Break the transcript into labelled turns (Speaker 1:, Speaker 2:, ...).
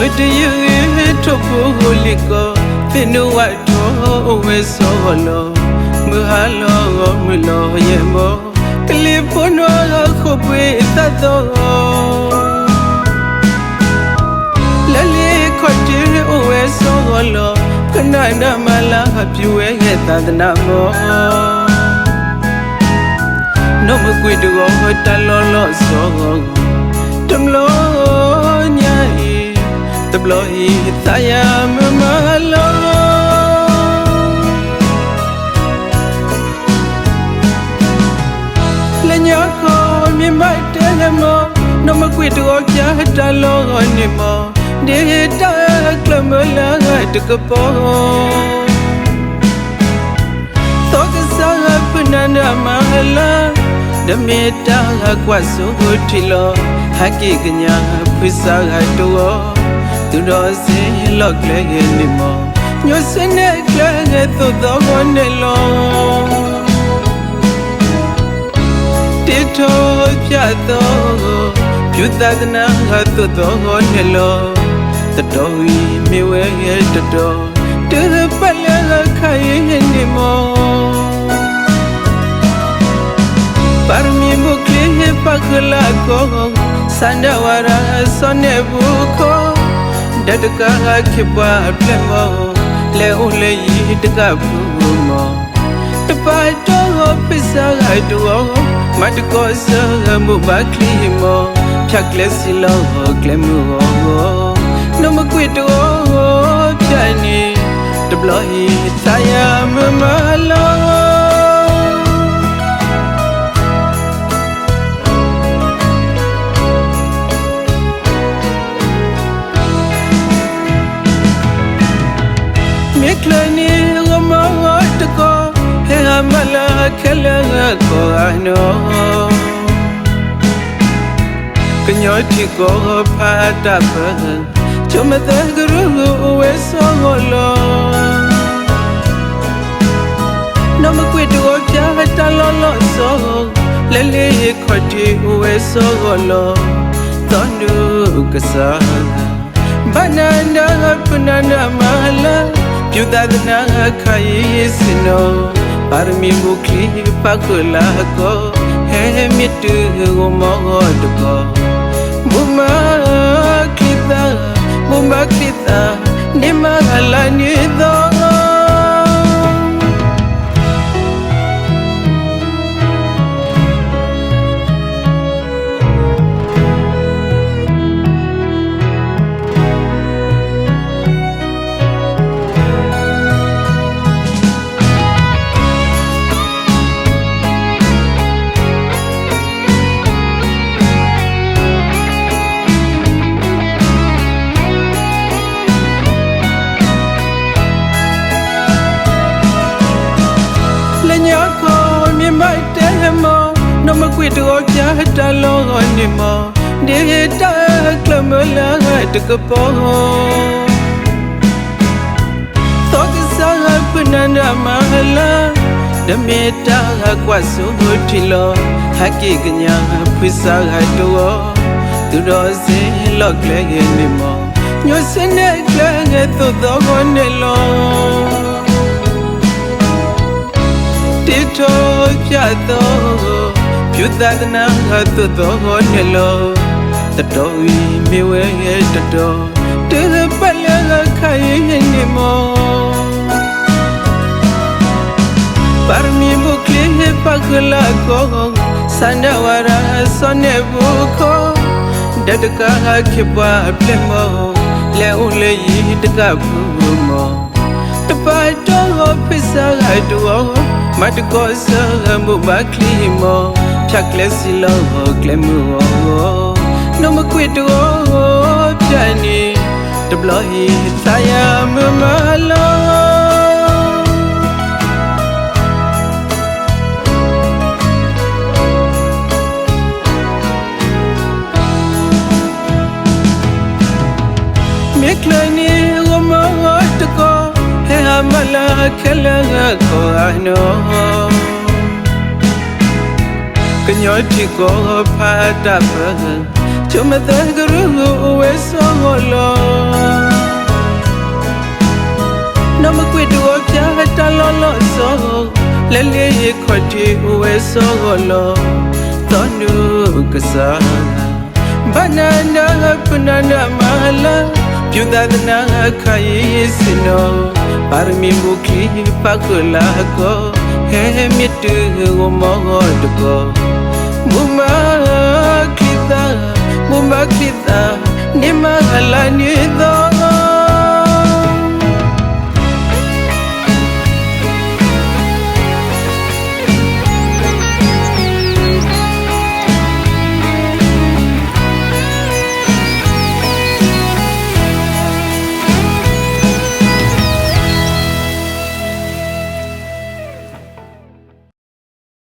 Speaker 1: ဝတယေထုတ်ဖို့ကိုလစ်ကောသင်တို့ဝတ်တော်ဝဲစောလောမဟာလောမလောယေမောကလစ်ဖို့နောခုပွေသတ်တော်လလေခေါ်တေဝဲစောလောခဏနာမလာပြွေရဲ့သာသနာမောနောမကွေတောတလောလောစောတမလော تبلوي تايام مهلو لنياكو مي ماي تنمو نوم كوي تو جا دالو نيمو دي تا كلملا تكبو توك ساغ فنانا مهلا دميتا كواسو تيلو ဟကိကညာဖိစာရတောသူတော်စင်လော့ကလေးရဲ့နေမညစနေကလေးရဲ့သို့တော်ကိုနေလုံးတစ်ထောပြတ်တော်ပြုသဒနာကသို့တော်ကိုနေလုံးတတော်ဤမြေဝဲရဲ့တတော်တေပလဲခိုင်နေမော Parmi mukli pakla ko sandawara sone buko တတကခေပါအပြက်မောလဲဦးလေရတကဘူးမောတပိုက်တော့ပစ္စာရတော့မတကောစရမဘကလီမောဖြက်လက်စီလောကလမောနမကွတော့ပြိုင်နေတဘလဟိသာယမမလောခက်လက်ကောအနောကညောတိကောဖာတပန်ချမတဲ့ကရူဝဲဆောလောနမကွေတောပြာတလောလောဆောလဲလေခွတိဝဲဆောလောသောနုကစားဘနန္ဒပနန္ဒမလာပြုတဒနာခယေစနောပါရမီမူခိပကလာကောဟဲမြစ်တူကိုမောတော့ကောဘုမာမကွတော့ပြတလောနေမှာဒေတာကလမလာတကပေါ်သောကစားပနန္ဒမဟလာဒမေတာကွာစုတီလောဟကိကညာဖိစားတော့သူတော်စင်လောက်လဲနေမှာညစနေကလဲသို့တော့ကိုနေလောတတော်ပြတ်တော်ပြုသာသနာဟသွတ်တော်ဟောနှလောတတော်ဤမေဝဲတတော်တေပလလခရဲ့နေမောပါမီဘုကလေးပခလာကောစန္ဒဝရစနေဘုခောဒတကဟခေပါပြမောလဲဦးလေဤတကဘူမောတပါတော်ဖိစားတော်မတကောစမှုဘကလီမောဖြတ်ကလေးစီလောကလေးမှုနမကွတ်တော့ပြနေတဘလဟိသယမမလောမြက်လနေရမတ်တကောဟဲမလာခလကကောအနော ñoi pico pata paga Yo me desgrudo hueso golo No me cuido piata lolo so Le le ye koti hueso golo Tonu kasana Banana banana mala Pyundadana kayi sino Parmi buki pakulako Hey, me do, oh, my God, umakitha mumakitha nimahalanitho